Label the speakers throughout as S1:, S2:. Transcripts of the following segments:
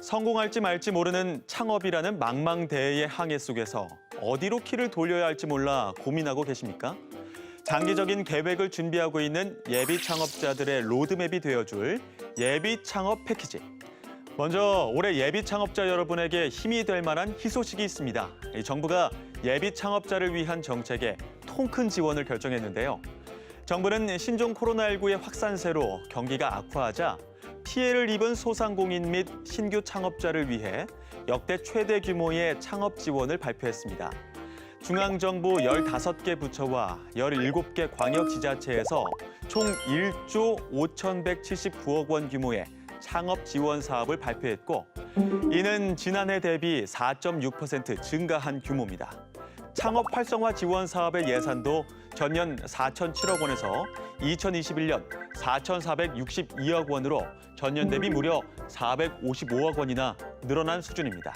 S1: 성공할지 말지 모르는 창업이라는 망망대해의 항해 속에서 어디로 키를 돌려야 할지 몰라 고민하고 계십니까? 장기적인 계획을 준비하고 있는 예비 창업자들의 로드맵이 되어줄 예비 창업 패키지. 먼저 올해 예비 창업자 여러분에게 힘이 될 만한 희소식이 있습니다. 이 정부가 예비 창업자를 위한 정책에 통 큰 지원을 결정했는데요. 정부는 신종 코로나19의 확산세로 경기가 악화하자 피해를 입은 소상공인 및 신규 창업자를 위해 역대 최대 규모의 창업 지원을 발표했습니다. 중앙정부 15개 부처와 17개 광역지자체에서 총 1조 5,179억 원 규모의 창업 지원 사업을 발표했고 이는 지난해 대비 4.6% 증가한 규모입니다. 창업 활성화 지원 사업의 예산도 전년 4,007억 원에서 2021년 4,462억 원으로 전년 대비 무려 455억 원이나 늘어난 수준입니다.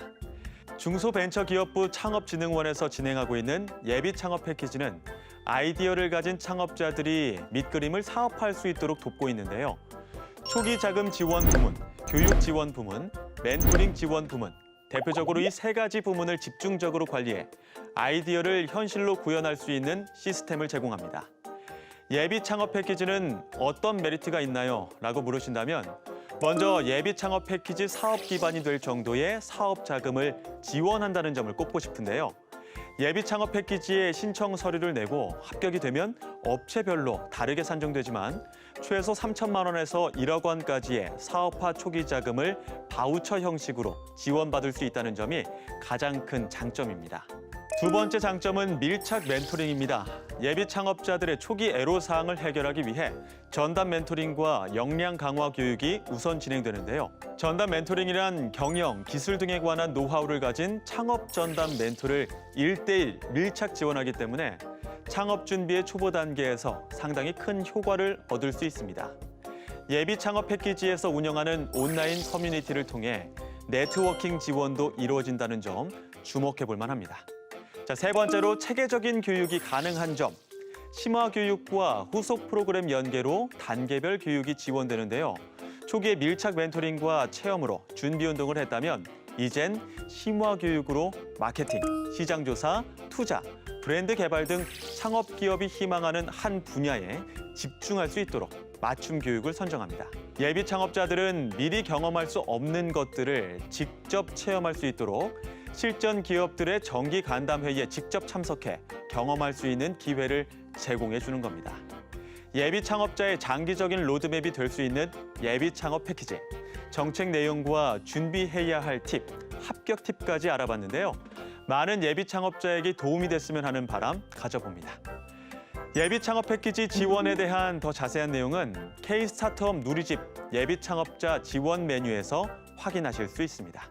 S1: 중소벤처기업부 창업진흥원에서 진행하고 있는 예비 창업 패키지는 아이디어를 가진 창업자들이 밑그림을 사업할 수 있도록 돕고 있는데요. 초기 자금 지원 부문, 교육 지원 부문, 멘토링 지원 부문, 대표적으로 이 세 가지 부문을 집중적으로 관리해 아이디어를 현실로 구현할 수 있는 시스템을 제공합니다. 예비 창업 패키지는 어떤 메리트가 있나요? 라고 물으신다면 먼저 예비 창업 패키지 사업 기반이 될 정도의 사업 자금을 지원한다는 점을 꼽고 싶은데요. 예비 창업 패키지에 신청 서류를 내고 합격이 되면 업체별로 다르게 산정되지만 최소 3천만 원에서 1억 원까지의 사업화 초기 자금을 바우처 형식으로 지원받을 수 있다는 점이 가장 큰 장점입니다. 두 번째 장점은 밀착 멘토링입니다. 예비 창업자들의 초기 애로 사항을 해결하기 위해 전담 멘토링과 역량 강화 교육이 우선 진행되는데요. 전담 멘토링이란 경영, 기술 등에 관한 노하우를 가진 창업 전담 멘토를 일대일 밀착 지원하기 때문에 창업 준비의 초보 단계에서 상당히 큰 효과를 얻을 수 있습니다. 예비 창업 패키지에서 운영하는 온라인 커뮤니티를 통해 네트워킹 지원도 이루어진다는 점 주목해 볼 만합니다. 자, 세 번째로 체계적인 교육이 가능한 점. 심화 교육과 후속 프로그램 연계로 단계별 교육이 지원되는데요. 초기에 밀착 멘토링과 체험으로 준비 운동을 했다면 이젠 심화 교육으로 마케팅, 시장 조사, 투자, 브랜드 개발 등 창업 기업이 희망하는 한 분야에 집중할 수 있도록 맞춤 교육을 선정합니다. 예비 창업자들은 미리 경험할 수 없는 것들을 직접 체험할 수 있도록 실전 기업들의 정기 간담 회의에 직접 참석해 경험할 수 있는 기회를 제공해 주는 겁니다. 예비 창업자의 장기적인 로드맵이 될 수 있는 예비 창업 패키지. 정책 내용과 준비해야 할 팁, 합격 팁까지 알아봤는데요. 많은 예비 창업자에게 도움이 됐으면 하는 바람 가져봅니다. 예비 창업 패키지 지원에 대한 더 자세한 내용은 K 스타트업 누리집 예비 창업자 지원 메뉴에서 확인하실 수 있습니다.